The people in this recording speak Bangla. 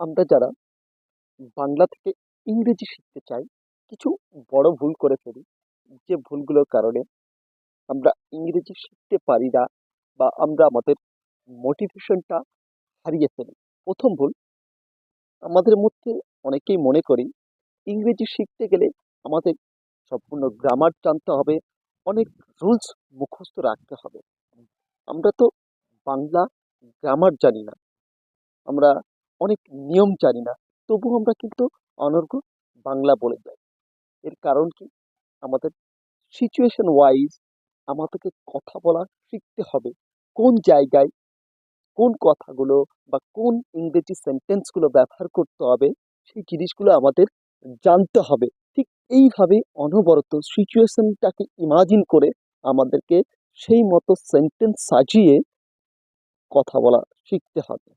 আমরা যারা বাংলা থেকে ইংরেজি শিখতে চাই, কিছু বড় ভুল করে ফেলি। যে ভুলগুলোর কারণে আমরা ইংরেজি শিখতে পারি না বা আমরা আমাদের মোটিভেশনটা হারিয়ে ফেলি। প্রথম ভুল, আমাদের মধ্যে অনেকেই মনে করি ইংরেজি শিখতে গেলে আমাদের সম্পূর্ণ গ্রামার জানতে হবে, অনেক রুলস মুখস্থ রাখতে হবে। আমরা তো বাংলা গ্রামার জানি না। আমরা অনেক নিয়ম জানি না। তবু আমরা কিন্তু অনর্গল বাংলা বলে যাই। এর কারণ কি? আমাদের সিচুয়েশন ওয়াইজ আমাদেরকে কথা বলা শিখতে হবে। কোন জায়গায় কোন কথাগুলো বা কোন ইংরেজি সেন্টেন্সগুলো ব্যবহার করতে হবে, সেই জিনিসগুলো আমাদের জানতে হবে। ঠিক এইভাবে অনবরত সিচুয়েশনটাকে ইমাজিন করে আমাদেরকে সেই মতো সেন্টেন্স সাজিয়ে কথা বলা শিখতে হবে।